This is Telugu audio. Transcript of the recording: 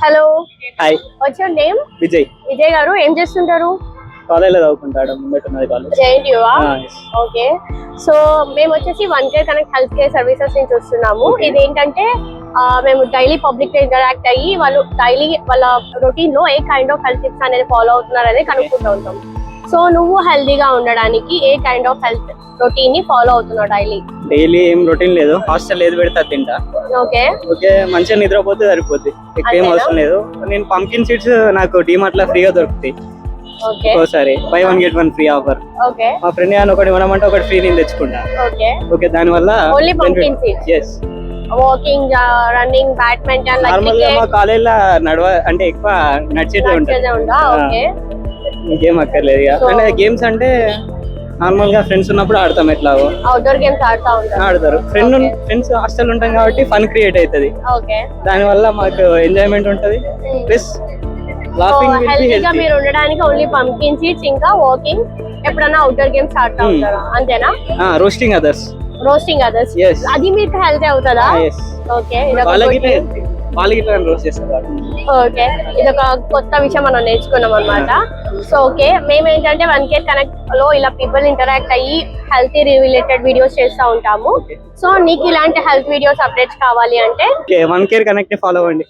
Hello hi what's your name Vijay Vijay గారు ఏం చేస్తుంటారు? కాలేజ్లో చదువుకుంటాడు ముందట్టున్నది కాలేజ్. జేఎన్టీయూవా Ah. ఓకే సో మేము వచ్చేసి one care connect health care services నుంచి వస్తున్నాము. ఏంటంటే మేము డైలీ పబ్లిక్తో ఇంటరాక్ట్ అయ్యి వాళ్ళు డైలీ వాళ్ళ రొటీన్లో a kind of health tips అనేది ఫాలో అవుతున్నారు అనేది కనుక్కుంటూ ఉంటాం. సో నువ్వు హెల్దీగా ఉండడానికి ఏ కైండ్ ఆఫ్ హెల్త్ రొటీన్ని ఫాలో అవుతున్నావు డైలీ డైలీ ఏం రొటీన్ లేదు. హాస్టల్ ఏది పెడితే తింటా. ఓకే ఓకే మంచిగా నిద్రపోతే సరిపోద్ది. ఎక్కువ ఏం? అవసరం లేదు. నేను పంకిన్ సీడ్స్ నాకు డిమార్ట్లో ఫ్రీగా దొరుకుతాయి. ఓకే ఒక్కోసారి buy one get one free offer మా ఫ్రెండ్ అని ఒకటి ఇవ్వమంటే ఒకటి ఫ్రీ నేను తెచ్చుకుంటా. ఓకే దాని వల్ల వాకింగ్ రన్నింగ్ బ్యాడ్మింటన్ నార్మల్గా మా కాలేజ్లో నడవ అంటే ఎక్కువ నడిచేదే ఉంటుంది ఇంకేం అక్కర్లేదు ఇక. అంటే గేమ్స్ అంటే నార్మల్గా ఫ్రెండ్స్ ఉన్నప్పుడు ఆడతాం ఎట్లాగో. అవుట్డోర్ గేమ్స్ ఆడుతా ఉంటారు. ఆడతారు. ఫ్రెండ్ ఫ్రెండ్స్ హాస్టల్ ఉంటాం కాబట్టి ఫన్ క్రియేట్ అవుతుంది ఓకే దాని వల్ల మాకు ఎంజాయ్మెంట్ ఉంటది. ప్లస్ లాఫింగ్ హెల్తీగా హెల్తీ మీరు ఉండడానికి ఓన్లీ పంకిన్ సీడ్స్ ఇంకా వాకింగ్ ఎప్పుడైనా అవుట్డోర్ గేమ్స్ ఆడుతా Hmm. ఉంటారా? అంతేనా? Roasting others roasting others Yes. అది మీకు హెల్త్ అవుతుందా? ఎస్ ఓకే వాళ్ళకి వాళ్ళకి ఇట్లా రోస్ట్ చేస్తారు ఓకే ఇది ఒక కొత్త విషయం మనం నేర్చుకున్నాం అనమాట సో ఓకే మేము ఏంటంటే వన్ కేర్ కనెక్ట్లో ఇలా పీపుల్ ఇంటరాక్ట్ అయ్యి హెల్తీ రిలేటెడ్ వీడియోస్ చేస్తూ ఉంటాము. సో నీకు ఇలాంటి హెల్త్ వీడియోస్ అప్డేట్స్ కావాలి అంటే? వన్ కేర్ కనెక్ట్ ఫాలో అవ్వండి.